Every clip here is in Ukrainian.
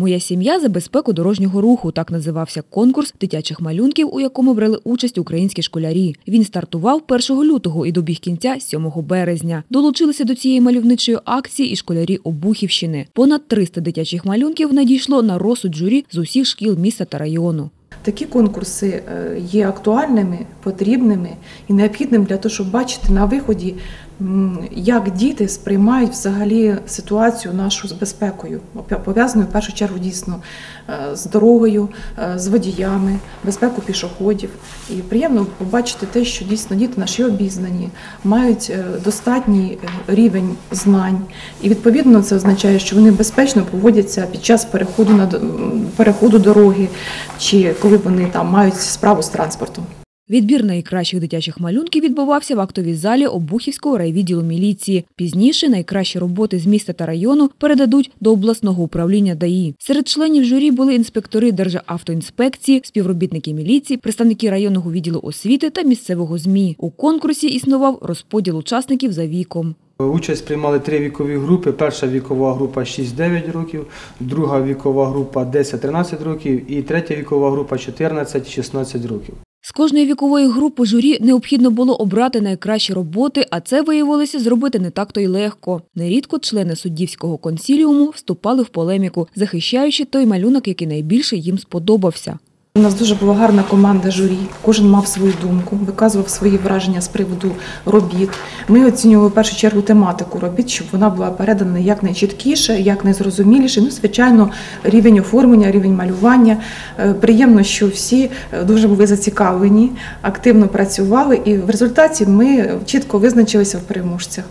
Моя сім'я за безпеку дорожнього руху так називався конкурс дитячих малюнків, у якому брали участь українські школярі. Він стартував 1 лютого і добіг кінця 7 березня. Долучилися до цієї мальовничої акції і школярі Обухівщини. Понад 300 дитячих малюнків надійшло на розсуд журі з усіх шкіл міста та району. Такі конкурси е, є актуальними, потрібними і необхідними для того, щоб бачити на виході, як діти сприймають взагалі ситуацію нашу з безпекою, пов'язаною в першу чергу дійсно е, з дорогою, е, з водіями, безпеку пішоходів. І приємно побачити те, що дійсно діти наші обізнані, мають е, достатній рівень знань, і відповідно це означає, що вони безпечно поводяться під час переходу на переходу дороги, чи коли вони там мають справу з транспортом. Відбір найкращих дитячих малюнків відбувався в актовій залі Обухівського райвідділу міліції. Пізніше найкращі роботи з міста та району передадуть до обласного управління ДАІ. Серед членів журі були інспектори Державтоінспекції, співробітники міліції, представники районного відділу освіти та місцевого ЗМІ. У конкурсі існував розподіл учасників за віком. Участь приймали три вікові групи. Перша вікова група 6-9 років, друга вікова група 10-13 років і третя вікова група 14-16 років. З кожної вікової групи журі необхідно було обрати найкращі роботи, а це виявилося зробити не так то й легко. Нерідко члени суддівського консіліуму вступали в полеміку, захищаючи той малюнок, який найбільше їм сподобався. У нас дуже була гарна команда журі. Кожен мав свою думку, виказував свої враження з приводу робіт. Ми оцінювали в першу чергу тематику робіт, щоб вона була передана якнайчіткіше, якнайзрозуміліше. Ну, звичайно, рівень оформлення, рівень малювання. Е, Приємно, що всі е, дуже були зацікавлені, активно працювали, і в результаті ми чітко визначилися в переможцях.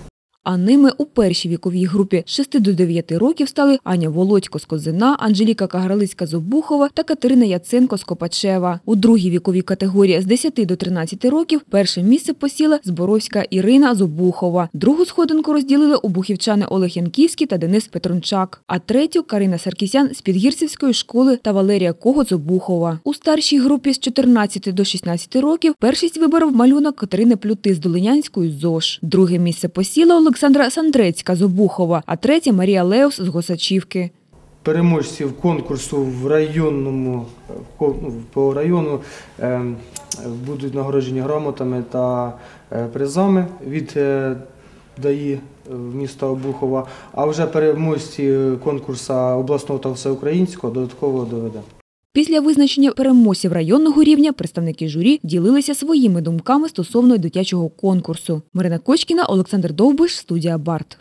А ними у першій віковій групі з 6 до 9 років стали Аня Володько з Козина, Анжеліка Кагралицька з Обухова та Катерина Яценко з Копачева. У другій віковій категорії з 10 до 13 років перше місце посіла Зборовська Ірина з Обухова. Другу сходинку розділили обухівчани Олег Янківський та Денис Петрончак, а третю Карина Саркісян з Підгірцівської школи та Валерія Когот з Обухова. У старшій групі з 14 до 16 років першість виборов малюнок Катерини Плюти з Долинянської ЗОЖ. Друге місце посіла Олександра Сандрецька з Обухова, а третє Марія Леус з Госачівки. Переможців конкурсу в районному ну, по району е, будуть нагороджені грамотами та е, призами від е, ДАІ міста Обухова, а вже переможці конкурсу обласного та всеукраїнського додатково доведе. Після визначення переможців районного рівня представники журі ділилися своїми думками стосовно дитячого конкурсу. Марина Кочкіна, Олександр Довбиш, студія Барт.